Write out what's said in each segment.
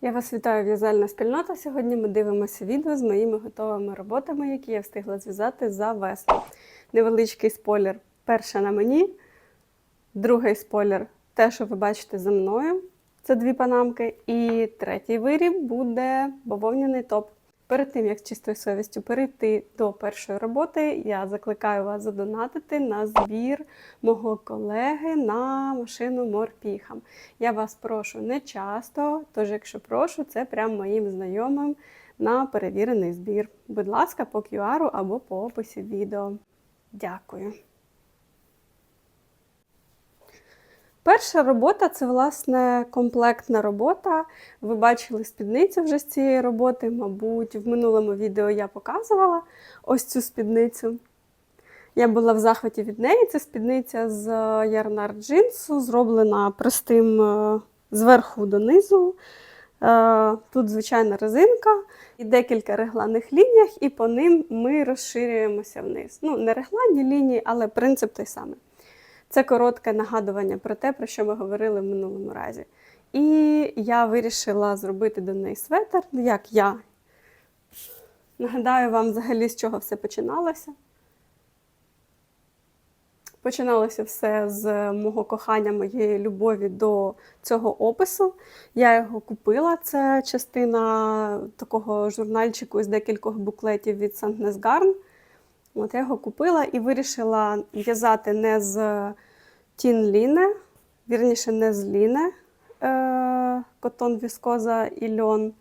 Я вас вітаю, в'язальна спільнота. Сьогодні ми дивимося відео з моїми готовими роботами, які я встигла зв'язати за весну. Невеличкий спойлер перша на мені, другий спойлер те, що ви бачите за мною. Це дві панамки. І третій виріб буде бавовняний топ. Перед тим, як з чистою совістю перейти до першої роботи, я закликаю вас задонатити на збір мого колеги на машину морпіхам. Я вас прошу не часто, тож якщо прошу, це прям моїм знайомим на перевірений збір. Будь ласка, по QR або по описі відео. Дякую. Перша робота це, власне, комплектна робота. Ви бачили спідницю вже з цієї роботи, мабуть, в минулому відео я показувала ось цю спідницю. Я була в захваті від неї. Це спідниця з ярнар джинсу, зроблена простим е, зверху донизу. Е, Тут звичайна резинка і декілька регланих лініях, і по ним ми розширюємося вниз. Ну, не регланні лінії, але принцип той самий. Це коротке нагадування про те, про що ми говорили в минулому разі. І я вирішила зробити до неї светр. Ну, як я. Нагадаю вам взагалі, з чого все починалося. Починалося все з мого кохання, моєї любові до цього опису. Я його купила. Це частина такого журнальчику з декількох буклетів від Сантнес Гарн. От я його купила і вирішила в'язати не з тін ліне, вірніше, не з ліне котон віскоза і льон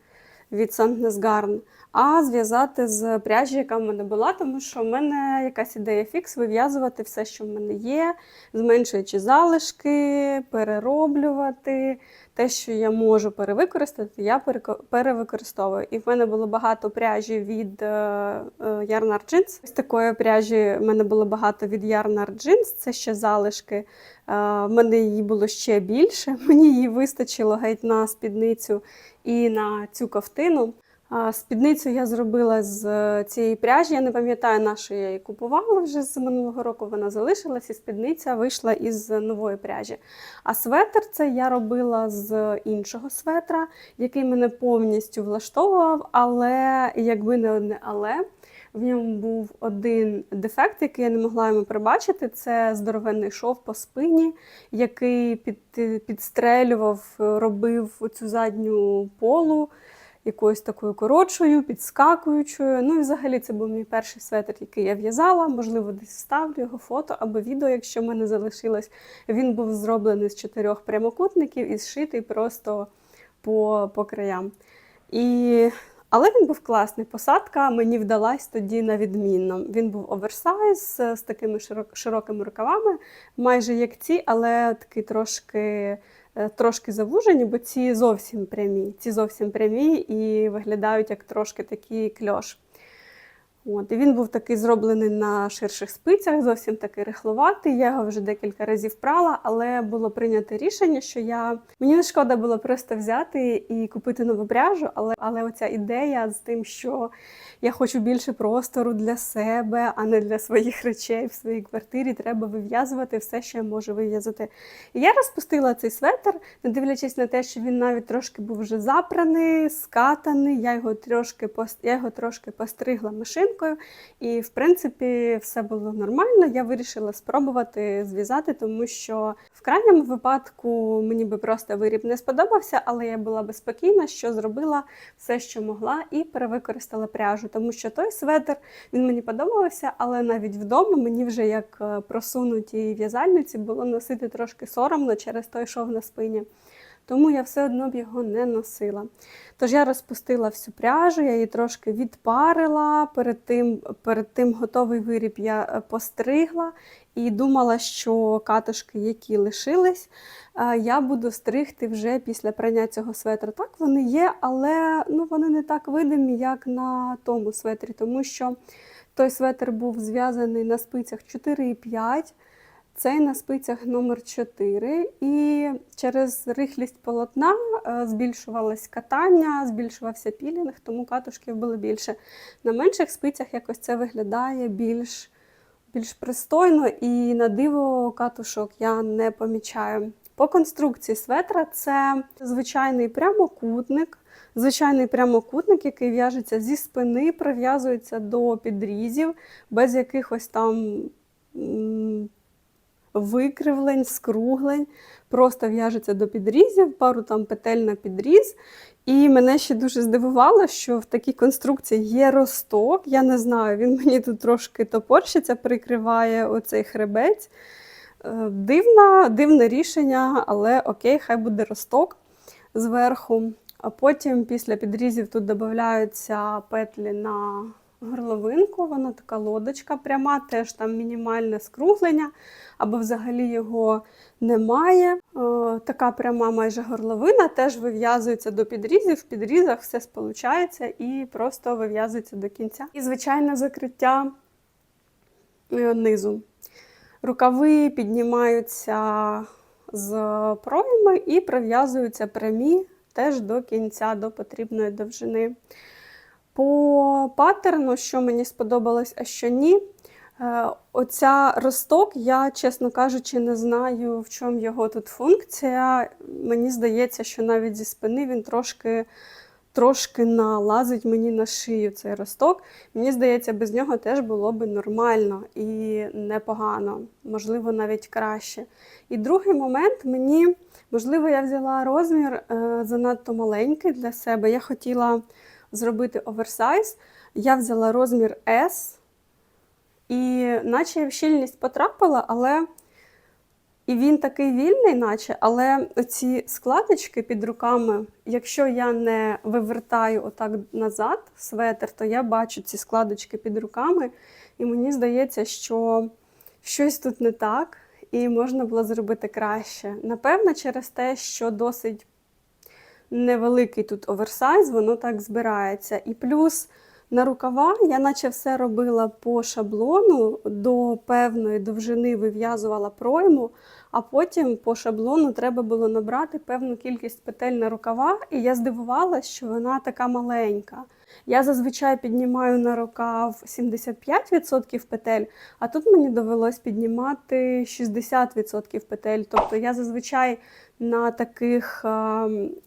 від Сантнес Гарн, а зв'язати з пряжі, яка в мене була, тому що в мене якась ідея фікс вив'язувати все, що в мене є, зменшуючи залишки, перероблювати. Те, що я можу перевикористати, я перевикористовую. І в мене було багато пряжі від е, е, Jeans. Ось такої пряжі в мене було багато від Yarnar Jeans, це ще залишки. Е, В мене її було ще більше. Мені її вистачило геть на спідницю і на цю ковтину. Спідницю я зробила з е, цієї пряжі. Я не пам'ятаю, на я її купувала вже з минулого року. Вона залишилась, і спідниця вийшла із нової пряжі. А светр це я робила з іншого светра, який мене повністю влаштовував, але якби не одне але. В ньому був один дефект, який я не могла йому прибачити. Це здоровенний шов по спині, який під, підстрелював, робив цю задню полу якоюсь такою коротшою, підскакуючою. Ну і взагалі це був мій перший светр, який я в'язала. Можливо, десь ставлю його фото або відео, якщо в мене залишилось. Він був зроблений з чотирьох прямокутників і зшитий просто по, по краям. І... Але він був класний. Посадка мені вдалась тоді на відмінно. Він був оверсайз з такими широк- широкими рукавами, майже як ці, але такі трошки е, трошки завужені, бо ці зовсім прямі. Ці зовсім прямі і виглядають як трошки такі кльош. От, і він був такий зроблений на ширших спицях, зовсім такий рихловатий. Я його вже декілька разів прала, але було прийнято рішення, що я мені не шкода було просто взяти і купити нову пряжу, але, але оця ідея з тим, що я хочу більше простору для себе, а не для своїх речей в своїй квартирі. Треба вив'язувати все, що я можу вив'язати. І я розпустила цей светр, не дивлячись на те, що він навіть трошки був вже запраний, скатаний. Я його трошки я його трошки постригла машинкою, і в принципі все було нормально. Я вирішила спробувати зв'язати, тому що в крайньому випадку мені би просто виріб не сподобався, але я була би спокійна, що зробила все, що могла, і перевикористала пряжу, тому що той светр він мені подобався, але навіть вдома мені вже як е, просунутій в'язальниці було носити трошки соромно через той шов на спині. Тому я все одно б його не носила. Тож я розпустила всю пряжу, я її трошки відпарила, перед тим, перед тим готовий виріб я е, постригла і думала, що катушки, які лишились, е, я буду стригти вже після прання цього светра. Так, вони є, але ну, вони не так видимі, як на тому светрі, тому що той светр був зв'язаний на спицях 4,5. Цей на спицях номер 4 і через рихлість полотна е, збільшувалось катання, збільшувався пілінг, тому катушків було більше. На менших спицях якось це виглядає більш, більш пристойно і на диво катушок я не помічаю. По конструкції светра це звичайний прямокутник, звичайний прямокутник, який в'яжеться зі спини, прив'язується до підрізів, без якихось там викривлень, скруглень. Просто в'яжеться до підрізів, пару там петель на підріз. І мене ще дуже здивувало, що в такій конструкції є росток. Я не знаю, він мені тут трошки топорщиться, прикриває оцей хребець. Е, Дивна, дивне рішення, але окей, хай буде росток зверху. А потім після підрізів тут додаються петлі на горловинку. Вона така лодочка пряма, теж там мінімальне скруглення, або взагалі його немає. Е, Така пряма майже горловина теж вив'язується до підрізів. В підрізах все сполучається і просто вив'язується до кінця. І звичайне закриття е, низу. Рукави піднімаються з пройми і прив'язуються прямі теж до кінця, до потрібної довжини. По паттерну, що мені сподобалось, а що ні. е, Оця росток, я, чесно кажучи, не знаю, в чому його тут функція. Мені здається, що навіть зі спини він трошки, трошки налазить мені на шию цей росток. Мені здається, без нього теж було би нормально і непогано, можливо, навіть краще. І другий момент мені, можливо, я взяла розмір е, занадто маленький для себе. Я хотіла зробити оверсайз. Я взяла розмір S, і наче в щільність потрапила, але і він такий вільний, наче, але ці складочки під руками, якщо я не вивертаю отак назад светр, то я бачу ці складочки під руками, і мені здається, що щось тут не так, і можна було зробити краще. Напевно, через те, що досить невеликий тут оверсайз, воно так збирається. І плюс на рукава я наче все робила по шаблону, до певної довжини вив'язувала пройму, а потім по шаблону треба було набрати певну кількість петель на рукава, і я здивувалася, що вона така маленька. Я зазвичай піднімаю на рукав 75% петель, а тут мені довелось піднімати 60% петель. Тобто я зазвичай на таких е,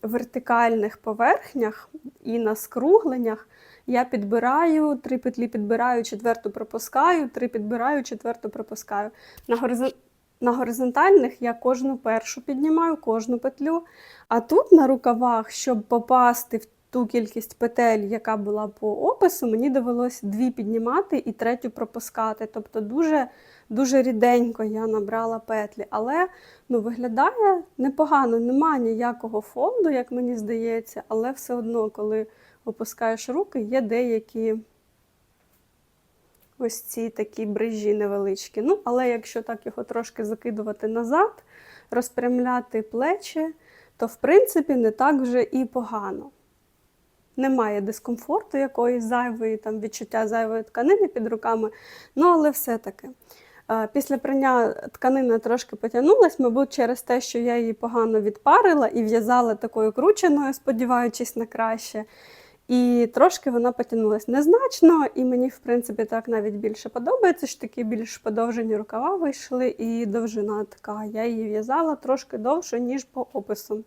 вертикальних поверхнях і на скругленнях я підбираю, три петлі підбираю, четверту пропускаю, три підбираю, четверту пропускаю. На, горизон... на горизонтальних я кожну першу піднімаю, кожну петлю. А тут на рукавах, щоб попасти в ту кількість петель, яка була по опису, мені довелось дві піднімати і третю пропускати. Тобто дуже дуже ріденько я набрала петлі. Але ну, виглядає непогано, нема ніякого фонду, як мені здається, але все одно, коли опускаєш руки, є деякі ось ці такі брижі невеличкі. Ну, але якщо так його трошки закидувати назад, розпрямляти плечі, то в принципі не так вже і погано. Немає дискомфорту якоїсь зайвої, там відчуття зайвої тканини під руками, ну але все-таки. Після прання тканина трошки потягнулась, мабуть, через те, що я її погано відпарила і в'язала такою крученою, сподіваючись на краще. І трошки вона потягнулась незначно, і мені, в принципі, так навіть більше подобається, що такі більш подовжені рукава вийшли, і довжина така. Я її в'язала трошки довше, ніж по опису.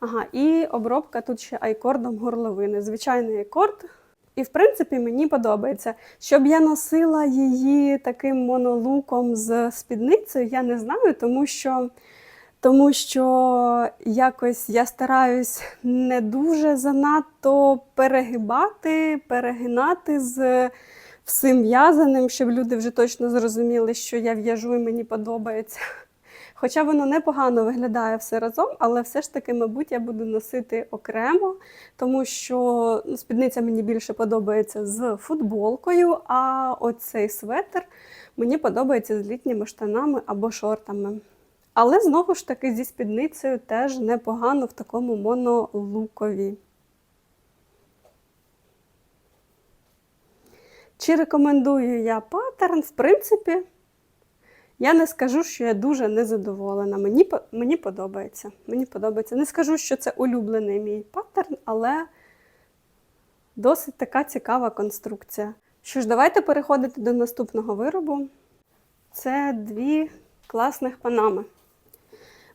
Ага, і обробка тут ще айкордом горловини. Звичайний айкорд. І, в принципі, мені подобається. Щоб я носила її таким монолуком з спідницею, я не знаю, тому що тому що якось я стараюсь не дуже занадто перегибати, перегинати з всім в'язаним, щоб люди вже точно зрозуміли, що я в'яжу і мені подобається. Хоча воно непогано виглядає все разом, але все ж таки, мабуть, я буду носити окремо, тому що ну, спідниця мені більше подобається з футболкою, а оцей светр мені подобається з літніми штанами або шортами. Але знову ж таки зі спідницею теж непогано в такому монолукові. Чи рекомендую я паттерн? В принципі, я не скажу, що я дуже незадоволена. Мені, мені подобається. Мені подобається. Не скажу, що це улюблений мій паттерн, але досить така цікава конструкція. Що ж, давайте переходити до наступного виробу. Це дві класних панами.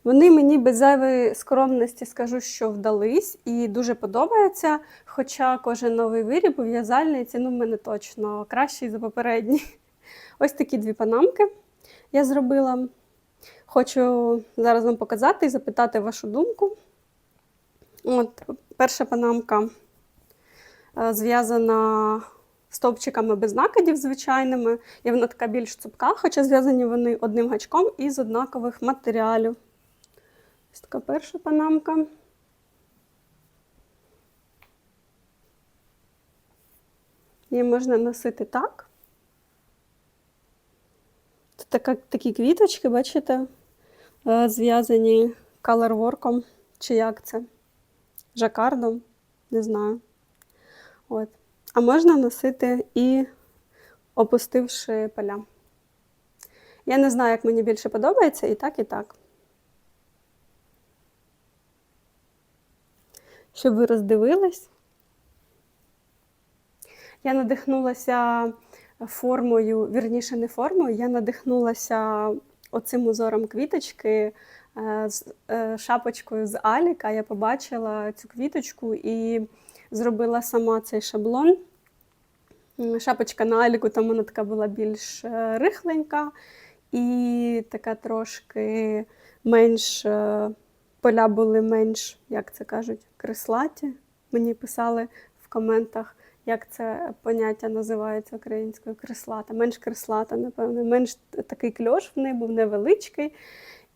Вони мені без зайвої скромності скажу, що вдались і дуже подобаються. Хоча кожен новий виріб в'язальний ціну в мене точно кращий за попередній. Ось такі дві панамки я зробила. Хочу зараз вам показати і запитати вашу думку. От, перша панамка е, зв'язана стовпчиками без накидів звичайними. І вона така більш цупка, хоча зв'язані вони одним гачком із однакових матеріалів. Ось така перша панамка. Її можна носити так. Така, такі квіточки, бачите, е, зв'язані калерворком, чи як це? Жакардом, не знаю. От. А можна носити і опустивши поля. Я не знаю, як мені більше подобається, і так, і так. Щоб ви роздивились. Я надихнулася формою, вірніше, не формою, я надихнулася оцим узором квіточки е, з е, шапочкою з Аліка. Я побачила цю квіточку і зробила сама цей шаблон. Шапочка на Аліку, там вона така була більш е, рихленька і така трошки менш, поля були менш, як це кажуть, креслаті. Мені писали в коментах, як це поняття називається українською креслата. Менш креслата, напевно, менш такий кльош в неї був невеличкий.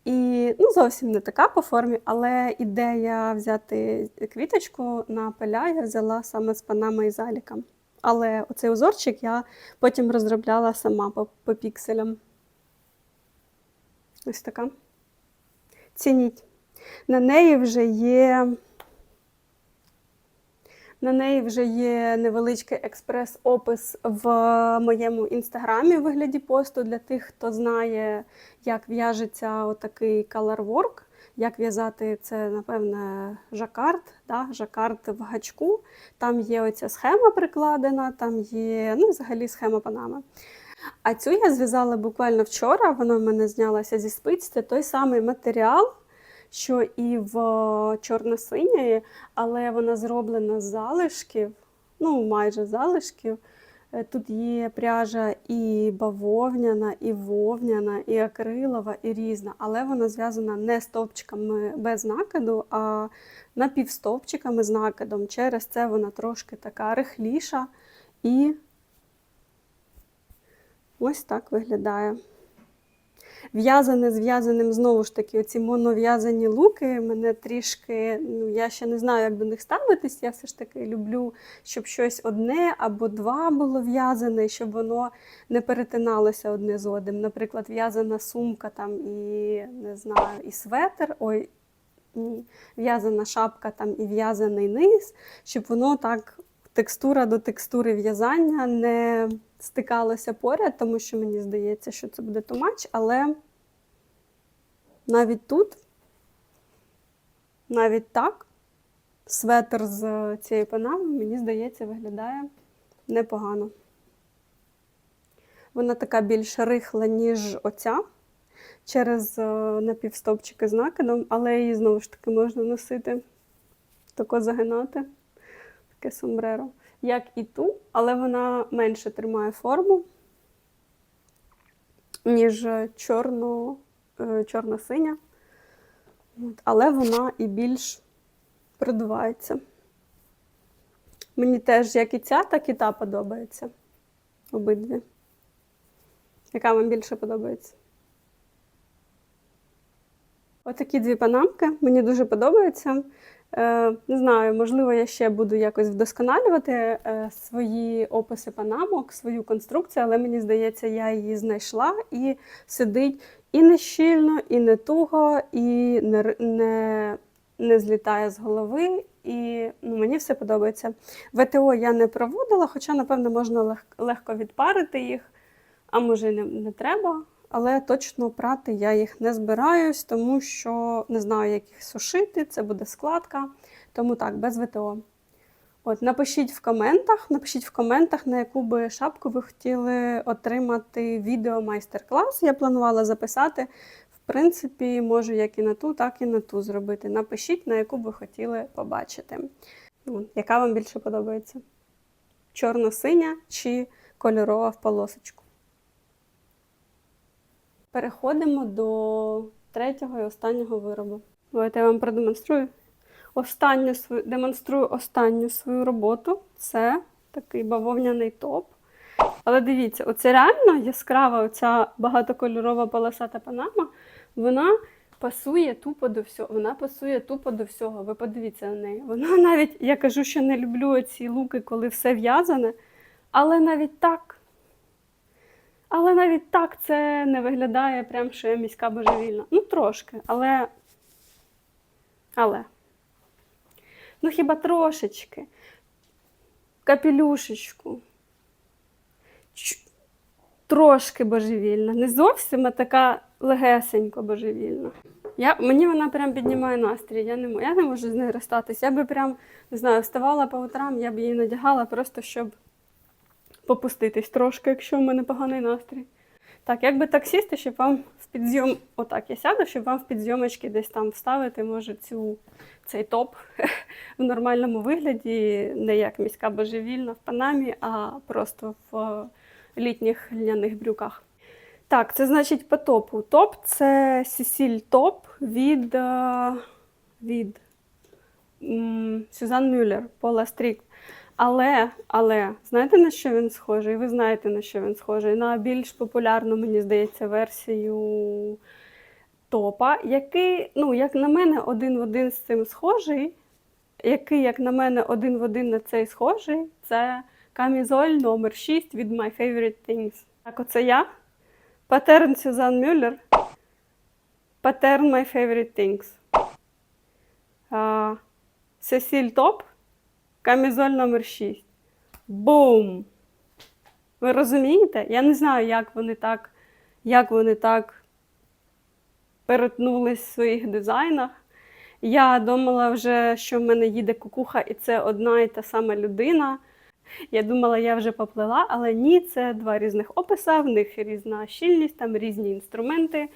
І ну, зовсім не така по формі, але ідея взяти квіточку на поля я взяла саме з панами і заліком. Але оцей узорчик я потім розробляла сама по, по пікселям. Ось така. Цініть. На неї вже є. На неї вже є невеличкий експрес-опис в моєму інстаграмі у вигляді посту для тих, хто знає, як в'яжеться отакий colorwork, як в'язати це, напевне, жакард, да? жакард в гачку. Там є оця схема прикладена, там є ну, взагалі схема панами. А цю я зв'язала буквально вчора, вона в мене знялася зі спиць. Це той самий матеріал, що і в чорно-синьої, але вона зроблена з залишків, ну майже залишків. Е, Тут є пряжа і бавовняна, і вовняна, і акрилова, і різна, але вона зв'язана не стовпчиками без накиду, а напівстовпчиками з накидом. Через це вона трошки така рихліша і ось так виглядає. В'язане з в'язаним, знову ж таки, оці монов'язані луки мене трішки, ну я ще не знаю, як до них ставитись. Я все ж таки люблю, щоб щось одне або два було в'язане, щоб воно не перетиналося одне з одним. Наприклад, в'язана сумка там і не знаю, і светр, ой, ні, в'язана шапка там і в'язаний низ, щоб воно так текстура до текстури в'язання не стикалося поряд, тому що мені здається, що це буде тумач, але навіть тут, навіть так, светр з цією панами, мені здається, виглядає непогано. Вона така більш рихла, ніж оця, через е, напівстопчики з накидом, але її знову ж таки можна носити, тако загинати, таке сомбреро як і ту, але вона менше тримає форму, ніж чорно, е, чорно-синя. Але вона і більш продувається. Мені теж як і ця, так і та подобається. Обидві. Яка вам більше подобається? Отакі дві панамки мені дуже подобаються. Е, Не знаю, можливо, я ще буду якось вдосконалювати е, свої описи панамок, свою конструкцію, але мені здається, я її знайшла і сидить і не щільно, і не туго, і не, не, не злітає з голови. І ну, мені все подобається. ВТО я не проводила, хоча, напевно, можна лег- легко відпарити їх, а може, не, не треба. Але точно прати я їх не збираюсь, тому що не знаю, як їх сушити, це буде складка. Тому так, без ВТО. От, напишіть в коментах, напишіть в коментах, на яку би шапку ви хотіли отримати відео майстер-клас. Я планувала записати В принципі, можу як і на ту, так і на ту зробити. Напишіть, на яку би хотіли побачити. Ну, Яка вам більше подобається? Чорно-синя чи кольорова в полосочку? Переходимо до третього і останнього виробу. Давайте я вам продемонструю. Останню свою, демонструю останню свою роботу. Це такий бавовняний топ. Але дивіться, оце реально яскрава оця багатокольорова полосата панама, вона пасує тупо до всього. Вона пасує тупо до всього. Ви подивіться на неї. Вона навіть, я кажу, що не люблю ці луки, коли все в'язане, але навіть так. Але навіть так це не виглядає прям, що я міська божевільна. Ну, трошки, але. Але. Ну, хіба трошечки. Капелюшечку. Трошки божевільна. Не зовсім, а така легесенько божевільна. Я, мені вона прям піднімає настрій. Я не, я не можу з нею розстатись. Я би прям, не знаю, вставала по утрам, я б її надягала просто, щоб попуститись трошки, якщо в мене поганий настрій. Так, як би так щоб вам в підзйом. Отак я сяду, щоб вам в підзйомочки десь там вставити, може, цю, цей топ в нормальному вигляді, не як міська божевільна в панамі, а просто в е, літніх льняних брюках. Так, це значить по топу. Топ це Сісіль топ від, е, від Сюзан Мюллер, Пола Стрік. Але, але, знаєте, на що він схожий? Ви знаєте, на що він схожий? На більш популярну, мені здається, версію топа, який, ну, як на мене, один в один з цим схожий. Який, як на мене, один в один на цей схожий, це камізоль номер 6 від My Favorite Things. Так, оце я. Патерн Сюзан Мюллер. Патерн My Favorite Things. Сесіль Топ. Камізоль номер 6. Бум! Ви розумієте? Я не знаю, як вони так, як вони так перетнулись в своїх дизайнах. Я думала вже, що в мене їде кукуха, і це одна і та сама людина. Я думала, я вже поплила, але ні, це два різних описа, в них різна щільність, там різні інструменти,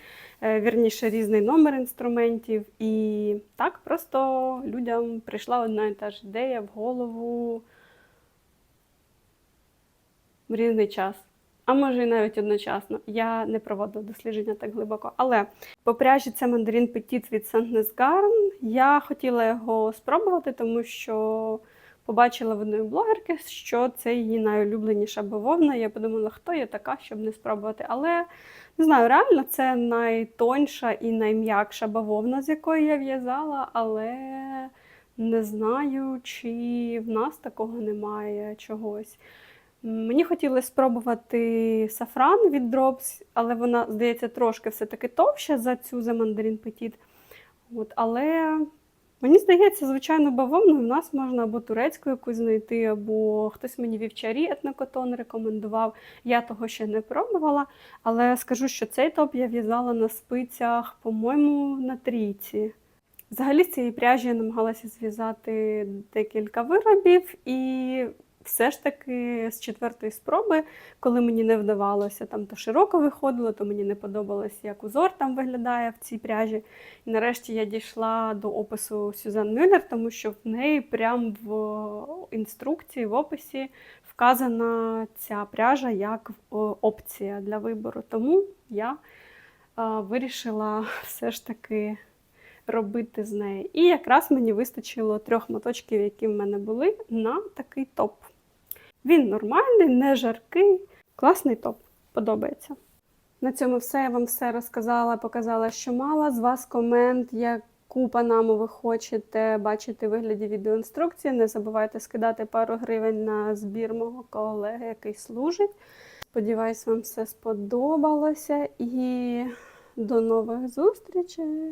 вірніше, різний номер інструментів. І так просто людям прийшла одна і та ж ідея в голову в різний час. А може і навіть одночасно. Я не проводила дослідження так глибоко. Але по пряжі це мандарин Petit від Saint Garn. Я хотіла його спробувати, тому що побачила в одної блогерки, що це її найулюбленіша бавовна. Я подумала, хто я така, щоб не спробувати. Але не знаю, реально це найтоньша і найм'якша бавовна, з якої я в'язала, але не знаю, чи в нас такого немає чогось. Мені хотілося спробувати сафран від Drops, але вона, здається, трошки все-таки товща за цю за мандарин Petit. От, але мені здається, звичайно, бавовну в нас можна або турецьку якусь знайти, або хтось мені вівчарі етнокотон рекомендував. Я того ще не пробувала, але скажу, що цей топ я в'язала на спицях, по-моєму, на трійці. Взагалі з цієї пряжі я намагалася зв'язати декілька виробів, і все ж таки з четвертої спроби, коли мені не вдавалося, там то широко виходило, то мені не подобалось, як узор там виглядає в цій пряжі. І нарешті я дійшла до опису Сюзан Мюллер, тому що в неї прямо в інструкції, в описі вказана ця пряжа як е, опція для вибору. Тому я е, вирішила все ж таки робити з неї. І якраз мені вистачило трьох моточків, які в мене були, на такий топ. Він нормальний, не жаркий, класний топ. Подобається. На цьому все. Я вам все розказала, показала, що мала. З вас комент, яку панаму ви хочете бачити в вигляді відеоінструкції. Не забувайте скидати пару гривень на збір мого колеги, який служить. Сподіваюсь, вам все сподобалося і до нових зустрічей!